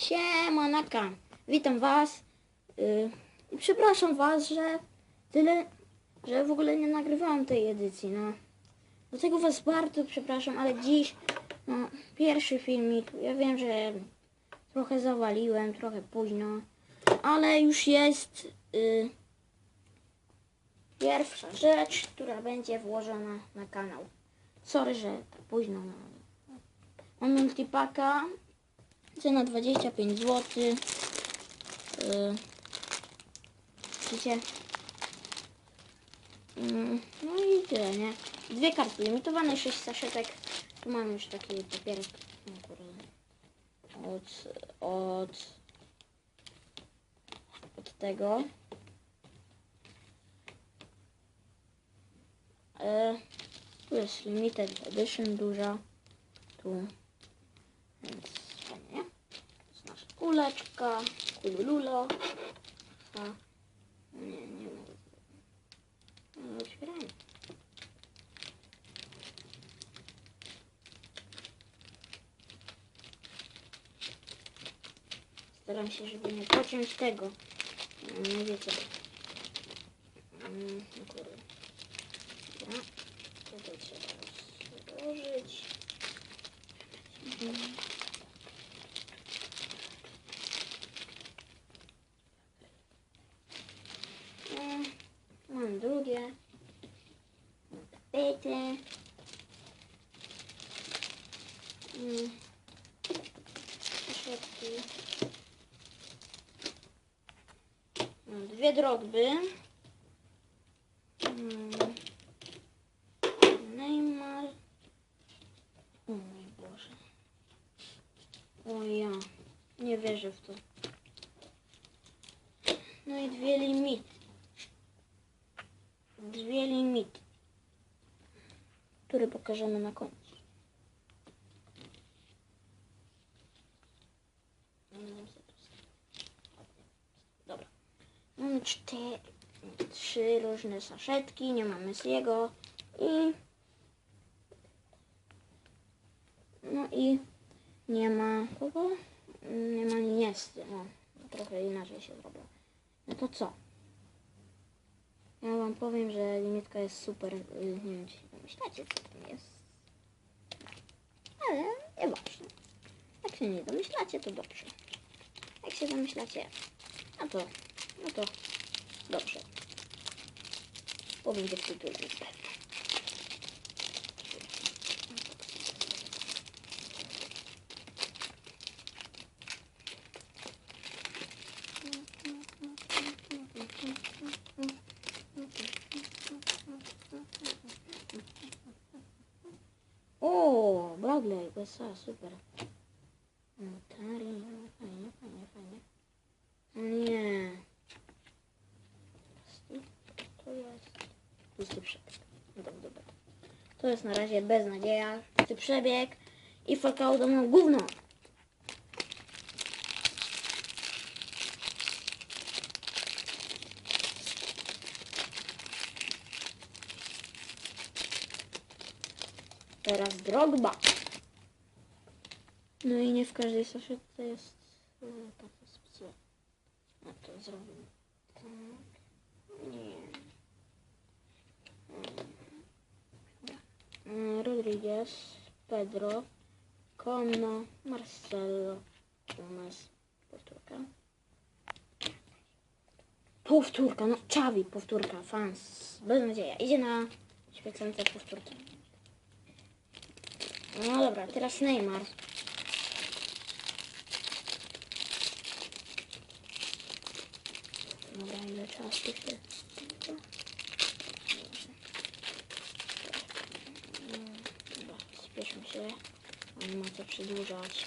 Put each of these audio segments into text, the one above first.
Siemanaka, witam was. Yy, i przepraszam was, że tyle, że w ogóle nie nagrywałem tej edycji, no. Dlatego was bardzo przepraszam, ale dziś, no, pierwszy filmik, ja wiem, że trochę zawaliłem, trochę późno, ale już jest yy, pierwsza rzecz, która będzie włożona na kanał. Sorry, że tak późno, no. Mam multipaka, cena 25 zł. Yy, widzicie? Mm, no i tyle, nie? Dwie karty limitowane, 6 saszetek. Tu mam już taki papierek. Od, od, od tego. E, tu jest limited edition duża. Tu. Więc fajnie. To jest nasza kuleczka. Kulululo. A, nie, nie mogę. No, otwieramy. Staram się, żeby nie pociąć tego. No, Nie wiecie. Mm, no kurde. Dobra. Tutaj trzeba rozłożyć. Mhm. Mm, Mam drugie. Mam tapety. Mm. Mam dwie drogby. Mm. Neymar. O mój Boże. O ja. Nie wierzę w to. No i dwie limity. Dwie limity. Które pokażemy na końcu. Dobra. Mamy trzy różne saszetki. Nie mamy z jego. I no i nie ma kogo? Nie ma niesty. No, trochę inaczej się zrobiło. No to co? Ja wam powiem, że limitka jest super. y, Nie wiem, czy się domyślacie, co tam jest. Ale nieważne. Jak się nie domyślacie, to dobrze. Jak się domyślacie, no to, no to dobrze. Bo będzie w tytule na pewno. O, Bradley, USA, super. Notari, no fajnie, fajnie, fajnie. O nie. To jest... Pusty przebieg. No dobra, dobra. To jest na razie beznadzieja. Pusty przebieg. I Falcao do mnie gówno. Teraz Drogba. No i nie w każdej saszetce jest e, taka. No to zrobimy tak. Nie. Mm, Rodriguez, Pedro, Kono, Marcelo, Gomez, powtórka. Powtórka, no Czawi, powtórka, fans, beznadzieja. Idzie na świecące powtórki. No dobra, teraz Neymar. Dobra, ile czasu się... Mm, Dobra, spieszmy się. Co przedłużać.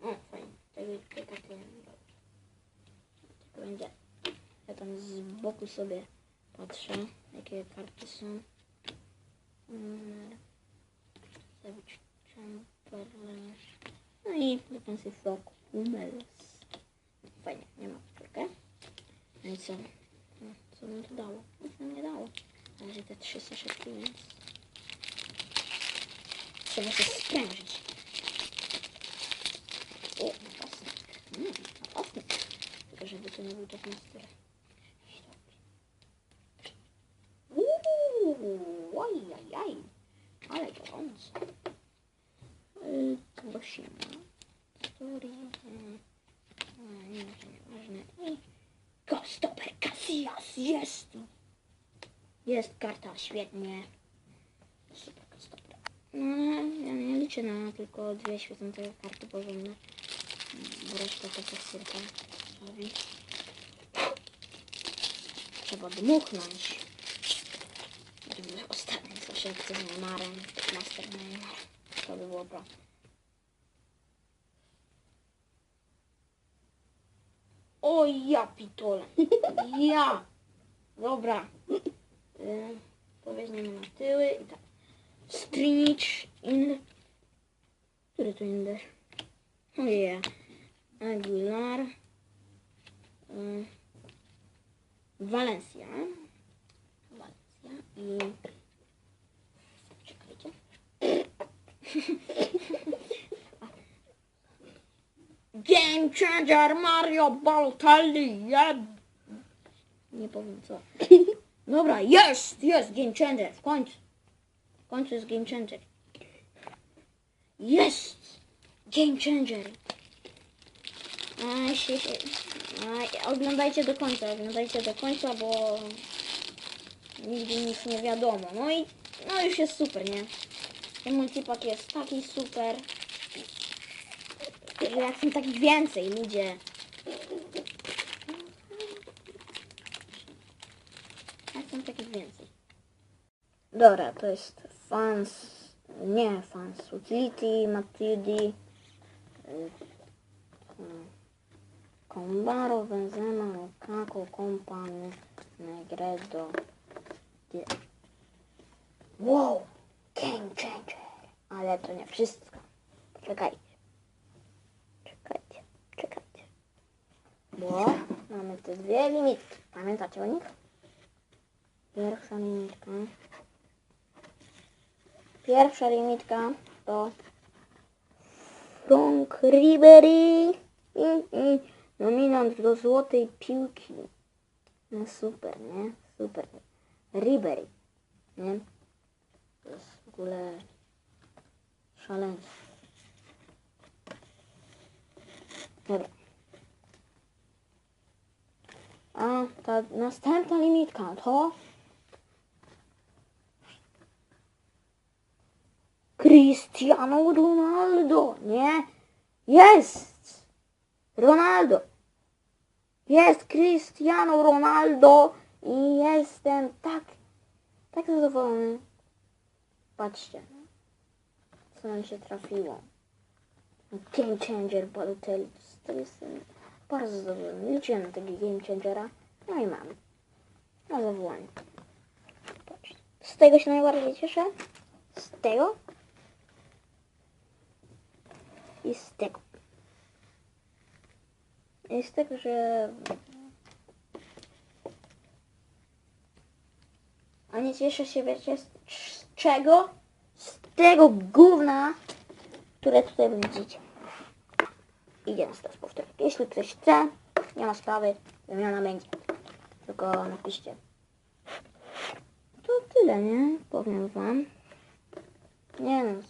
O, fajnie. Tego, tego, tego, tego będzie. Ja tam z boku sobie patrzę, jakie karty są. No i defensive rock Hummels. Fajnie, nie ma powtórkę. No i co? No, co nam to dało? Nic nam nie dało. Na razie te trzy saszetki, więc trzeba to sprężyć. O, napastnik. Mm, napastnik. Tylko żeby to nie był tak na stole. Uuu, ojajaj. Ale gorąco. Y, Tego się ma. Story. Mm, nie, nieważne. I Gostoper Casillas jest. Jest karta, świetnie. No, ja nie liczę na tylko dwie świecące karty porządne. Bo reszta to pasyrka robi. Trzeba dmuchnąć. Gdyby ostatni zaszedł z Neymarem, Master Neymar, to by było bra. O ja pitole. Ja. Dobra. Y, na tyły i tak. Strinich in... To Inder? Oh yeah. Aguilar. Y, Valencia. Valencia i... Czekajcie. Game Changer Mario Balotelli, jeb... Nie powiem co. Dobra, jest, jest Game Changer, w końcu. W końcu jest Game Changer. Jest! Game Changer. A, się, się. A, oglądajcie do końca, oglądajcie do końca, bo nigdy nic nie wiadomo. No i no już jest super, nie? Ten multipak jest taki super, że jak chcę takich więcej, ludzie. Jak chcę takich więcej. Dobra, to jest fans, nie fans, utility, Matuidi, Combaro, Benzema, Lukaku, Kompany, Negredo. Wow, game changer. Ale to nie wszystko. Czekajcie. Czekajcie, czekajcie. Bo mamy te dwie limitki. Pamiętacie o nich? Pierwsza limitka. Pierwsza limitka to Frank Ribery. I, i nominant do złotej piłki. No super, nie? Super. Ribery. Nie? To jest w ogóle szaleństwo. Dobra. A ta następna limitka to Cristiano Ronaldo, nie? Jest! Ronaldo! Jest Cristiano Ronaldo i jestem tak, tak zadowolony. Patrzcie, co nam się trafiło. Game Changer Balotelli. To jestem bardzo zadowolony. Liczyłem na tego Game Changera. No i mam. Na zawołanie. Patrz. Z tego się najbardziej cieszę. Z tego. I z tego. I z tego, że... A nie cieszę się, wiecie, z z czego? Z tego gówna, które tutaj widzicie. Idziemy teraz powtórzyć. Jeśli ktoś chce, nie ma sprawy, wymiana będzie. Tylko napiszcie. To tyle, nie? Powiem wam. Nie no,